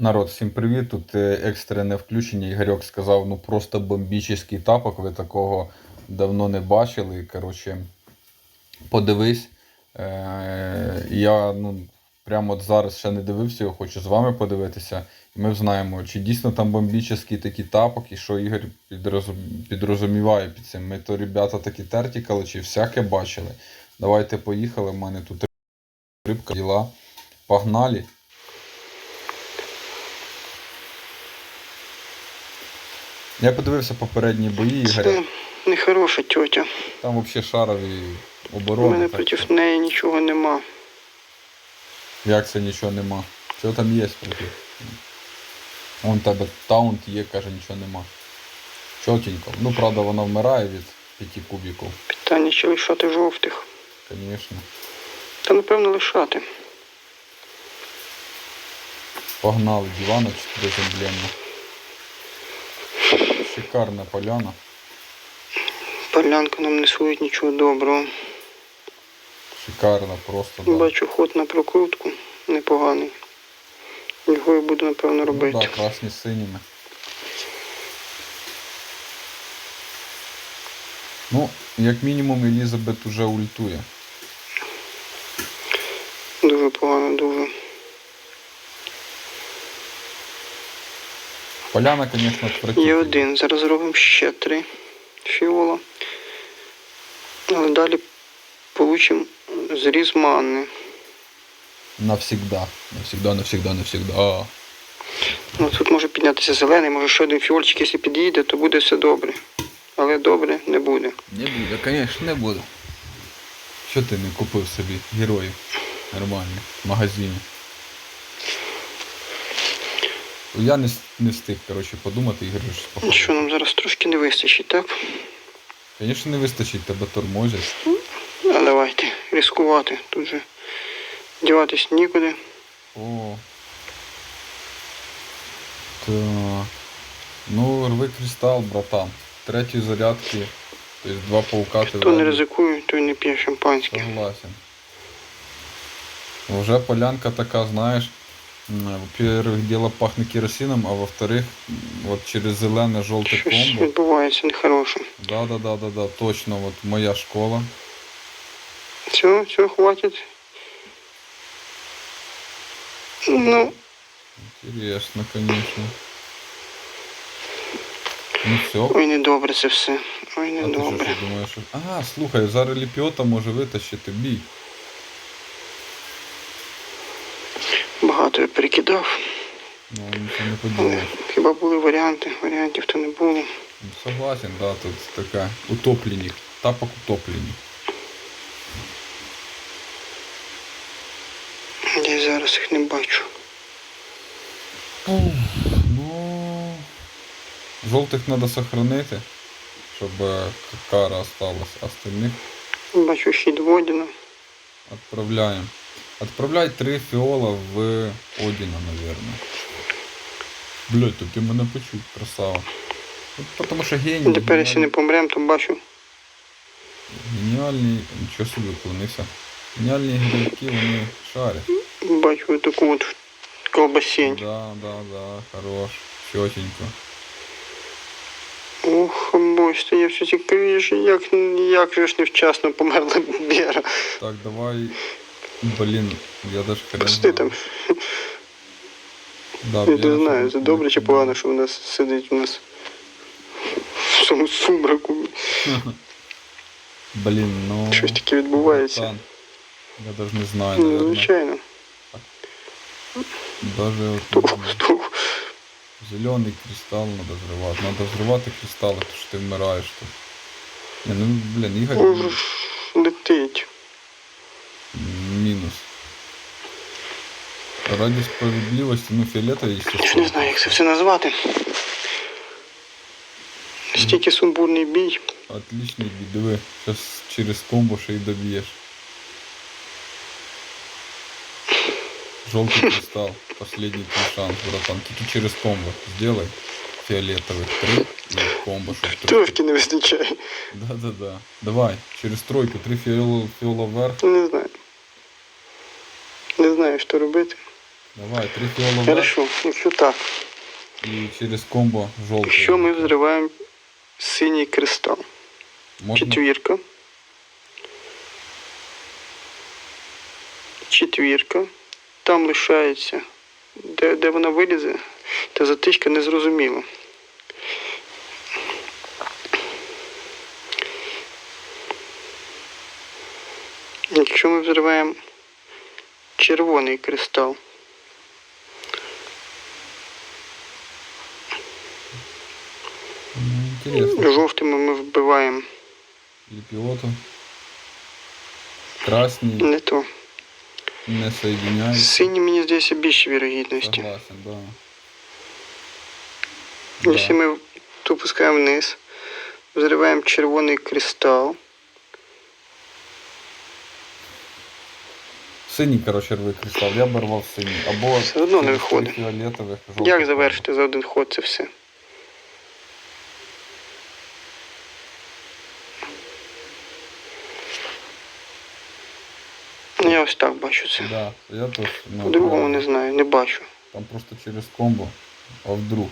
Народ, всім привіт. Тут е, екстрене включення. Ігорьок сказав, ну просто бомбічний тапок. Ви такого давно не бачили. Коротше, подивись. Е, я ну, прямо от зараз ще не дивився його, хочу з вами подивитися. Ми знаємо, чи дійсно там бомбічний такий тапок, і що Ігор підрозуміває під цим. Ми то ребята такі тертікали, чи всяке бачили. Давайте поїхали. У мене тут рибка діла. Погнали. Я подивився попередні бої Ігоря. Це нехороша тьотя. Там взагалі шарові оборони. У мене проти неї нічого нема. Як це нічого нема? Що там є проти? Вон тебе таунт є, каже, нічого нема. Чотенько. Ну, правда, вона вмирає від п'яти кубіків, Питання, чи лишати жовтих. звісно. Та напевно лишати. Погнали, диваночок беземблемно. Шикарна поляна. Полянка нам не сують нічого доброго. Шикарна просто. Да. Бачу ход на прокрутку непоганий. Його я буду, напевно, Ну, робити. да, красні з синіми. Ну, як мінімум, Елізабет уже ультує. Дуже погано, дуже. Поляна, звісно, Є один. Зараз зробимо ще три фіола. Але далі получимо зріз манни. Навсегда. Навсегда, навсегда, навсегда. Ну, тут може піднятися зелений, може ще один фіольчик, якщо підійде, то буде все добре. Але добре не буде. Не буде, звісно, не буде. Що ти не купив собі героїв? Нормально. В магазині. Я не, не встиг, коротше, подумати, Ігор ж походу. Що нам зараз трошки не вистачить, так? Звісно, не вистачить, тебе тормозять. А давайте ризикувати. Тут же діватись нікуди. О. Так. Ну, рви кристал, братан. Треті зарядки. Тобто два паука ти Хто не ризикує, той не п'є шампанське. Согласен. Уже полянка така, знаєш, во-первых, дело пахне керосином, а во-вторых, вот через жовте Щось комбо. відбувається нехороше. Да, да, да, да, да, точно, вот моя школа. Все, все, хватить. Ну, Интересно, конечно. Ну все. ой, недобре це все. Ой, А ти що, недобре. що думаєш? що- А, слухай, зараз ліпіота може витащити бій. Я перекидав. Ну, нічого не Але хіба були варіанти? Варіантів то не було. Ну, Согласен, да, тут така утопленник. Тапок утопленник. Я зараз їх не бачу. Ну, жовтих треба сохранити, щоб е, кара осталась. Остальних Бачу хід Водіна. відправляємо. Отправляй три фіола в Одіна, наверное. Блять, то ти мене почув, красава. Ну, Потому що геній. Тепер, якщо не помрем, то бачу. Геніальні. Нічого собі вклонився. Геніальні гравці, вони шарять. Бачу таку от колбасень. Да, да, да, хорош. Чотенько. Ух, боже, я все цікавіше, як, як же ж невчасно померла Бера. Так, давай. Блін, я даже хрен. Пусти знаю. там. Да, Я Бера, не знаю, щоб це не добре чи підняв. погано, що в нас сидить у нас в цьому сумраку. Блін, ну. Щось таке відбувається. братан, Я даже не знаю, Ну, наверное. звичайно. Даже вот, Хто, хто? зеленый кристалл надо взрывать. Надо взрывать кристаллы, то что ты умираешь тут. Не, ну, блин, Игорь Ой, летить. Ради справедливости, ну, фиолетовый, Я ж не естественно. знаю, як це все назвати. Стільки сумбурний бій. Отличный бій, диви. Сейчас через комбо ще й доб'єш. Желтый кристалл. Последний твой шанс, братан. Тільки через комбо. Сделай. Фиолетовых три и комбо, чтоб три. Трошки не вистачає. Да-да-да. Давай, через тройку, три фіола, фіола вверх. Не знаю. Не знаю, що робити. Давай, три фіолових Хорошо, якщо так. і через комбо жовтий. Якщо ми взриваємо синій кристал. Можна? Четвірка. Четвірка. Там лишається. Де, де вона вилізе, та затичка не зрозуміла. Якщо ми взриваємо червоний кристал, Интересно. жовтими ми вбиваємо Или пилоту. Красні не то. не соединяють. Сині, мені здається, більше вірогідності. Согласен, да. Якщо ми ту пускаємо вниз, взриваємо червоний кристал. Синій, короче, рвий кристал. Я б рвав синій. Або Все одно не виходить. фіолетових. Як завершити за один ход це все? Ну, Я ось так бачу це. Да, я теж. Ну, По-другому не знаю, не бачу. Там просто через комбо. А вдруг?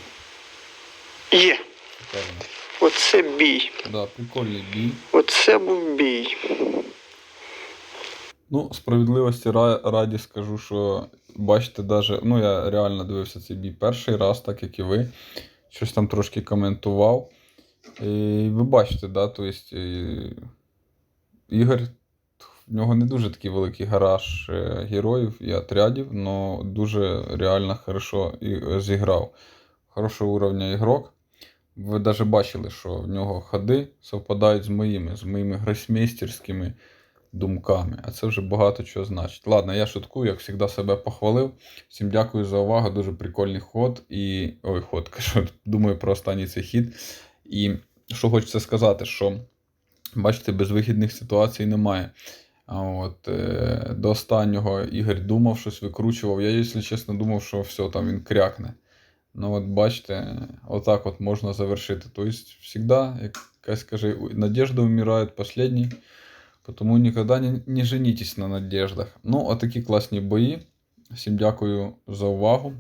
Є! Правильно. Оце бій. Да, прикольний бій. Оце був бій. Ну, справедливості раді скажу, що бачите, даже, ну я реально дивився цей бій перший раз, так як і ви. Щось там трошки коментував. І ви бачите, да, то есть, е, Ігор, в нього не дуже такий великий гараж е, героїв і отрядів, але дуже реально хорошо е, зіграв. Хорошого уровня ігрок. Ви навіть бачили, що в нього ходи совпадають з моїми, з моїми гросмейстерськими думками. А це вже багато чого значить. Ладно, я шуткую, як завжди себе похвалив. Всім дякую за увагу. Дуже прикольний ход. І. Ой, ход, кажу, думаю про останній цей хід. І що хочеться сказати, що бачите, безвихідних ситуацій немає. От е, до останнього Ігор думав, щось викручував. Я, якщо чесно, думав, що все, там він крякне. Ну, от бачите, отак от можна завершити. Тобто, завжди, якась каже, надежда вмирає последній. Тому ніколи не, не женітесь на надіждах. Ну, отакі класні бої. Всім дякую за увагу.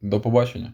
До побачення.